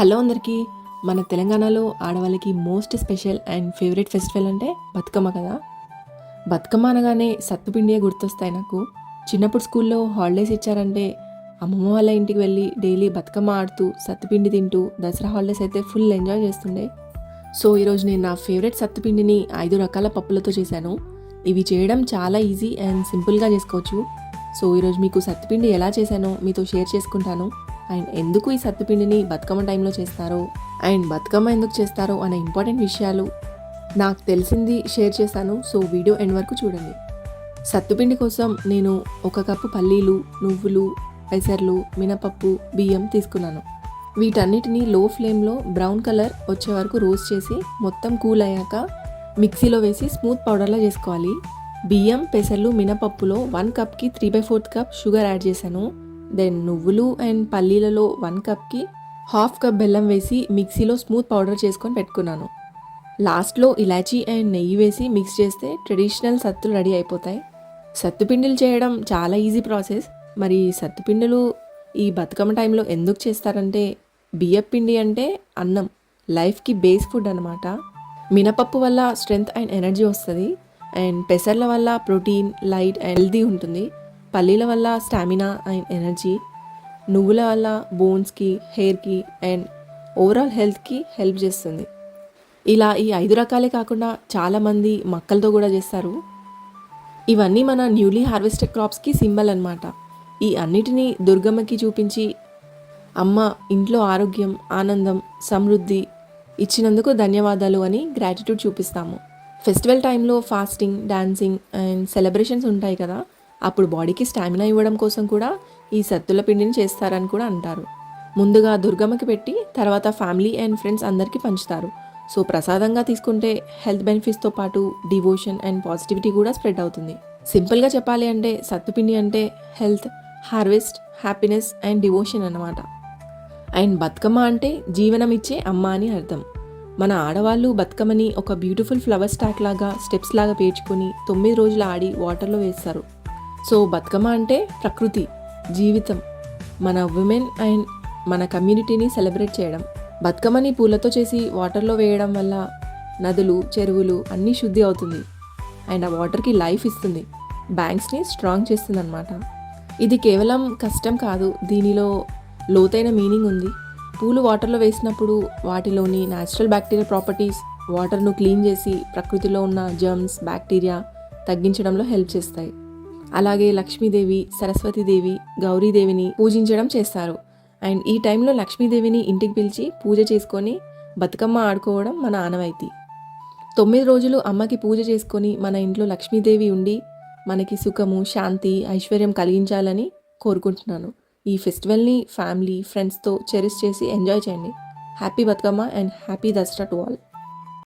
Hello అందరికీ. మన తెలంగాణలో ఆడవాళ్ళకి most special and favourite festival అంటే బతుకమ్మ కదా? బతుకమ్మ అనగానే సత్తుపిండియే గుర్తొస్తాయి నాకు. చిన్నప్పుడు స్కూల్లో హాలిడేస్ ఇచ్చారంటే అమ్మమ్మ వాళ్ళ ఇంటికి వెళ్ళి డైలీ బతుకమ్మ ఆడుతూ సత్తుపిండి తింటూ దసరా హాలిడేస్ అయితే ఫుల్ ఎంజాయ్ చేస్తుండే. సో ఈరోజు నేను నా ఫేవరెట్ సత్తుపిండిని ఐదు రకాల పప్పులతో చేశాను. ఇవి చేయడం చాలా ఈజీ అండ్ సింపుల్గా చేసుకోవచ్చు. సో ఈరోజు మీకు సత్తుపిండి ఎలా చేశానో మీతో షేర్ చేసుకుంటాను. అండ్ ఎందుకు ఈ సత్తుపిండిని బతుకమ్మ టైంలో చేస్తారో? అండ్ బతుకమ్మ ఎందుకు చేస్తారో అనే ఇంపార్టెంట్ విషయాలు నాకు తెలిసింది షేర్ చేశాను. సో వీడియో ఎండ్ వరకు చూడండి. సత్తుపిండి కోసం నేను ఒక కప్పు పల్లీలు నువ్వులు పెసర్లు మినపప్పు బియ్యం తీసుకున్నాను. వీటన్నిటిని లో ఫ్లేమ్లో బ్రౌన్ కలర్ వచ్చే వరకు రోస్ట్ చేసి మొత్తం కూల్ అయ్యాక మిక్సీలో వేసి స్మూత్ పౌడర్లా చేసుకోవాలి. బియ్యం పెసర్లు మినపప్పులో one కప్కి three by fourth cup sugar add చేశాను. దెన్ నువ్వులు అండ్ పల్లీలలో వన్ కప్కి హాఫ్ కప్ బెల్లం వేసి మిక్సీలో స్మూత్ పౌడర్ చేసుకొని పెట్టుకున్నాను. లాస్ట్లో ఇలాచీ అండ్ నెయ్యి వేసి మిక్స్ చేస్తే ట్రెడిషనల్ సత్తులు రెడీ అయిపోతాయి. సత్తుపిండిలు చేయడం చాలా ఈజీ ప్రాసెస్ మరి సత్తుపిండిలు ఈ బతుకమ్మ టైంలో ఎందుకు చేస్తారంటే బియ్యపిండి అంటే అన్నం లైఫ్కి బేస్ ఫుడ్ అనమాట మినపప్పు వల్ల స్ట్రెంగ్త్ అండ్ ఎనర్జీ వస్తుంది. అండ్ పెసర్ల వల్ల ప్రోటీన్ లైట్ అండ్ హెల్దీ ఉంటుంది. పల్లీల వల్ల స్టామినా అండ్ ఎనర్జీ నువ్వుల వల్ల బోన్స్కి హెయిర్కి అండ్ ఓవరాల్ హెల్త్కి హెల్ప్ చేస్తుంది. ఇలా ఈ ఐదు రకాలే కాకుండా చాలామంది మక్కలతో కూడా చేస్తారు. ఇవన్నీ మన న్యూలీ హార్వెస్టెడ్ క్రాప్స్కి సింబల్ అనమాట ఈ అన్నిటినీ దుర్గమ్మకి చూపించి అమ్మ ఇంట్లో ఆరోగ్యం ఆనందం సమృద్ధి ఇచ్చినందుకు ధన్యవాదాలు అని గ్రాటిట్యూడ్ చూపిస్తాము. ఫెస్టివల్ టైంలో ఫాస్టింగ్ డాన్సింగ్ అండ్ సెలబ్రేషన్స్ ఉంటాయి కదా అప్పుడు బాడీకి స్టామినా ఇవ్వడం కోసం కూడా ఈ సత్తుల పిండిని చేస్తారని కూడా అంటారు. ముందుగా దుర్గమ్మకి పెట్టి తర్వాత ఫ్యామిలీ అండ్ ఫ్రెండ్స్ అందరికీ పంచుతారు. సో ప్రసాదంగా తీసుకుంటే హెల్త్ బెనిఫిట్స్తో పాటు డివోషన్ అండ్ పాజిటివిటీ కూడా స్ప్రెడ్ అవుతుంది. సింపుల్గా చెప్పాలి అంటే సత్తుపిండి అంటే health harvest happiness and devotion అన్నమాట. అండ్ బతుకమ్మ అంటే జీవనం ఇచ్చే అమ్మ అని అర్థం. మన ఆడవాళ్ళు బతుకమ్మని ఒక బ్యూటిఫుల్ ఫ్లవర్ స్టాక్ లాగా స్టెప్స్ లాగా పేర్చుకొని తొమ్మిది రోజులు ఆడి వాటర్లో వేస్తారు. సో బతుకమ్మ అంటే ప్రకృతి జీవితం. మన ఉమెన్ అండ్ మన కమ్యూనిటీని సెలబ్రేట్ చేయడం. బతుకమ్మని పూలతో చేసి వాటర్లో వేయడం వల్ల నదులు చెరువులు అన్నీ శుద్ధి అవుతుంది. అండ్ ఆ వాటర్కి లైఫ్ ఇస్తుంది. బ్యాంక్స్ని స్ట్రాంగ్ చేస్తుంది అనమాట ఇది కేవలం కష్టం కాదు దీనిలో లోతైన మీనింగ్ ఉంది. పూలు వాటర్లో వేసినప్పుడు వాటిలోని న్యాచురల్ బ్యాక్టీరియా ప్రాపర్టీస్ వాటర్ను క్లీన్ చేసి ప్రకృతిలో ఉన్న జర్మ్స్ బ్యాక్టీరియా తగ్గించడంలో హెల్ప్ చేస్తాయి. అలాగే లక్ష్మీదేవి సరస్వతీదేవి గౌరీదేవిని పూజించడం చేస్తారు. అండ్ ఈ టైంలో లక్ష్మీదేవిని ఇంటికి పిలిచి పూజ చేసుకొని బతుకమ్మ ఆడుకోవడం మన ఆనవాయితీ. తొమ్మిది రోజులు అమ్మకి పూజ చేసుకొని మన ఇంట్లో లక్ష్మీదేవి ఉండి మనకి సుఖము శాంతి ఐశ్వర్యం కలిగించాలని కోరుకుంటున్నాను. ఈ ఫెస్టివల్ని ఫ్యామిలీ ఫ్రెండ్స్తో చెరిస్ చేసి ఎంజాయ్ చేయండి. Happy Bathukamma and happy Dasara to all.